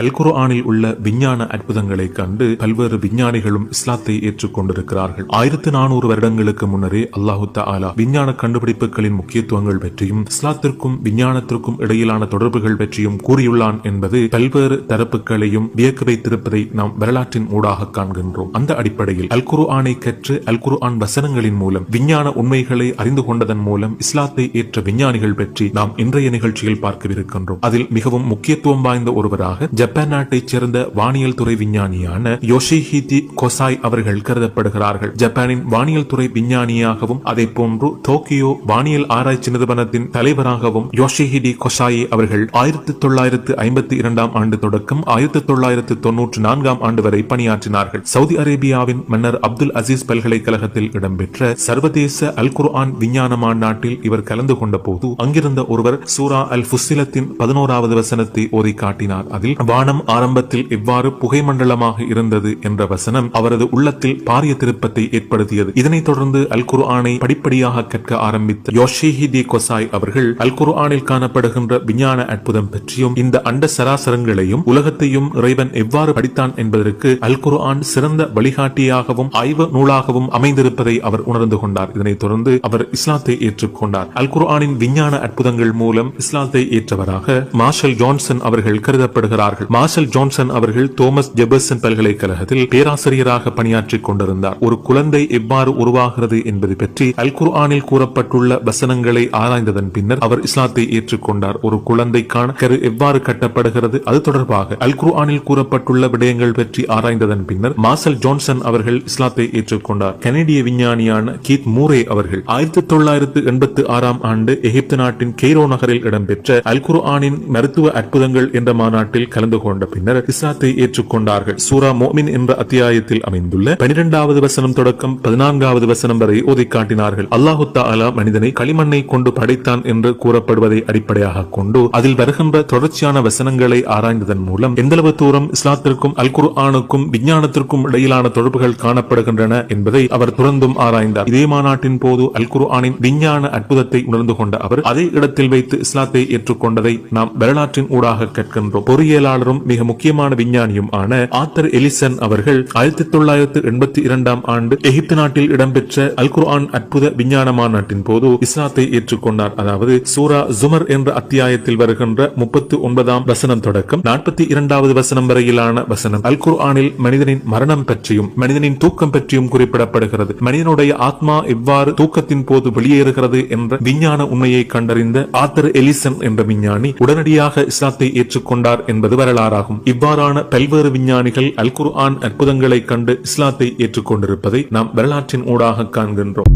அல் உள்ள விஞ்ஞான அற்புதங்களை கண்டு பல்வேறு விஞ்ஞானிகளும் இஸ்லாத்தை ஏற்றுக்கொண்டிருக்கிறார்கள். ஆயிரத்தி நானூறு வருடங்களுக்கு முன்னரே அல்லாஹு தாலா விஞ்ஞான கண்டுபிடிப்புகளின் முக்கியத்துவங்கள் பற்றியும் இஸ்லாத்திற்கும் விஞ்ஞானத்திற்கும் இடையிலான தொடர்புகள் பற்றியும் கூறியுள்ளான் என்பது பல்வேறு தரப்புகளையும் வியக்க வைத்திருப்பதை நாம் வரலாற்றின் ஊடாக காண்கின்றோம். அந்த அடிப்படையில் அல்குரு ஆனை கற்று அல்குரு ஆன் வசனங்களின் மூலம் விஞ்ஞான உண்மைகளை அறிந்து கொண்டதன் மூலம் இஸ்லாத்தை ஏற்ற விஞ்ஞானிகள் பற்றி நாம் இன்றைய நிகழ்ச்சியில் பார்க்கவிருக்கின்றோம். அதில் மிகவும் முக்கியத்துவம் வாய்ந்த ஒருவராக ஜப்பான் நாட்டைச் சேர்ந்த வானியல் துறை விஞ்ஞானியான யோஷிஹிதி கொசாய் அவர்கள் கருதப்படுகிறார்கள். ஜப்பானின் வானியல் துறை விஞ்ஞானியாகவும் அதே போன்று டோக்கியோ வானியல் ஆராய்ச்சி நிறுவனத்தின் தலைவராகவும் யோஷிஹிடி கொசாயி அவர்கள் ஆயிரத்தி தொள்ளாயிரத்து ஐம்பத்தி இரண்டாம் ஆண்டு தொடக்கம் ஆயிரத்தி தொள்ளாயிரத்து தொன்னூற்றி நான்காம் ஆண்டு வரை பணியாற்றினார்கள். சவுதி அரேபியாவின் மன்னர் அப்துல் அசீஸ் பல்கலைக்கழகத்தில் இடம்பெற்ற சர்வதேச அல் குர்ஆன் விஞ்ஞான மாநாட்டில் இவர் கலந்து கொண்ட போது அங்கிருந்த ஒருவர் சூரா அல் ஃபுசிலத்தின் பதினோராவது வசனத்தை ஓதி காட்டினார். அதில் வானம் ஆரம்பத்தில் எவ்வாறு புகைமண்டலமாக இருந்தது என்ற வசனம் அவரது உள்ளத்தில் பாரிய திருப்பத்தை ஏற்படுத்தியது. இதனைத் தொடர்ந்து அல் குர்ஆனை படிப்படியாக கற்க ஆரம்பித்த யோஷிஹிதி கொசாய் அவர்கள் அல் குர்ஆனில் காணப்படுகின்ற விஞ்ஞான அற்புதம் பற்றியும் இந்த அண்ட சராசரங்களையும் உலகத்தையும் இறைவன் எவ்வாறு படித்தான் என்பதற்கு அல் குர்ஆன் சிறந்த வழிகாட்டியாகவும் ஆய்வு நூலாகவும் அமைந்திருப்பதை அவர் உணர்ந்து கொண்டார். இதனைத் தொடர்ந்து அவர் இஸ்லாத்தை ஏற்றுக்கொண்டார். அல் குர்ஆனின் விஞ்ஞான அற்புதங்கள் மூலம் இஸ்லாத்தை ஏற்றவராக மார்ஷல் ஜான்சன் அவர்கள் கருதப்படுகிறார்கள். மார்ஷல் ஜான்சன் அவர்கள் தோமஸ் ஜெபர்சன் பல்கலைக்கழகத்தில் பேராசிரியராக பணியாற்றிக் கொண்டிருந்தார். ஒரு குழந்தை எவ்வாறு உருவாகிறது என்பது பற்றி அல் குர்ஆனில் கூறப்பட்டுள்ள வசனங்களை ஆராய்ந்ததன் பின்னர் அவர் இஸ்லாத்தை ஏற்றுக்கொண்டார். ஒரு குழந்தைக்கான கரு எவ்வாறு கட்டப்படுகிறது அது தொடர்பாக அல் குர்ஆனில் கூறப்பட்டுள்ள விடயங்கள் பற்றி ஆராய்ந்ததன் பின்னர் மார்சல் ஜான்சன் அவர்கள் இஸ்லாத்தை ஏற்றுக்கொண்டார். கனடிய விஞ்ஞானியான கீத் மூரே அவர்கள் ஆயிரத்தி தொள்ளாயிரத்து எண்பத்தி ஆறாம் ஆண்டு எகிப்து நாட்டின் கெய்ரோ நகரில் இடம்பெற்ற அல் குர்ஆனின் மருத்துவ அற்புதங்கள் என்ற மாநாட்டில் கலந்து கொண்ட பின்னர் இஸ்லாத்தை ஏற்றுக்கொண்டார்கள். சூரா மோமின் என்ற அத்தியாயத்தில் அமைந்துள்ள பனிரெண்டாவது வசனம் தொடக்கம் பதினான்காவது வசனம் வரை ஓதி காட்டினார்கள் அல்லாஹு தாலா மனிதனை களிமண்ணை கொண்டு படைத்தான் என்று கூறப்படுவதை அடிப்படையாக கொண்டு அதில் வருகின்ற தொடர்ச்சியான வசனங்களை ஆராய்ந்ததன் மூலம் எந்தளவு தூரம் இஸ்லாத்திற்கும் அல் குர்ஆனுக்கும் விஞ்ஞானத்திற்கும் இடையிலான தொடர்புகள் காணப்படுகின்றன என்பதை அவர் துறந்தும் ஆராய்ந்தார். இதே மாநாட்டின் போது அல் குர்ஆனின் விஞ்ஞான அற்புதத்தை உணர்ந்து கொண்ட அவர் அதே இடத்தில் வைத்து இஸ்லாத்தை ஏற்றுக்கொண்டதை நாம் வரலாற்றின் ஊடாக கேட்கின்றோம். பொறியியலாளரும் மிக முக்கியமான விஞ்ஞானியும் ஆன ஆத்தர் எலிசன் அவர்கள் ஆயிரத்தி தொள்ளாயிரத்து எண்பத்தி இரண்டாம் ஆண்டு எகிப்து நாட்டில் இடம்பெற்ற அல் குர்ஆன் அற்புத விஞ்ஞான மாநாட்டின் போது இஸ்லாத்தை ஏற்றுக்கொண்டார். அதாவது சூரா ஜுமர் என்ற அத்தியாயத்தில் வருகின்ற முப்பத்தி ஒன்பதாம் வசனம் தொடக்கம் நாற்பத்தி இரண்டாவது வசனம் வரையிலான வசனம். அல் குர்ஆனில் மனிதனின் மரணம் பற்றியும் மனிதனின் தூக்கம் பற்றியும் குறிப்பிடப்படுகிறது. மனிதனுடைய ஆத்மா எவ்வாறு தூக்கத்தின் போது வெளியேறுகிறது என்ற விஞ்ஞான உண்மையை கண்டறிந்த ஆத்தர் எலிசன் என்ற விஞ்ஞானி உடனடியாக இஸ்லாத்தை ஏற்றுக்கொண்டார் என்பது வரலாறாகும். இவ்வாறான பல்வேறு விஞ்ஞானிகள் அல் குர்ஆன் அற்புதங்களை கண்டு இஸ்லாத்தை ஏற்றுக்கொண்டிருப்பதை நாம் வரலாற்றின் ஊடாக காண்கின்றோம்.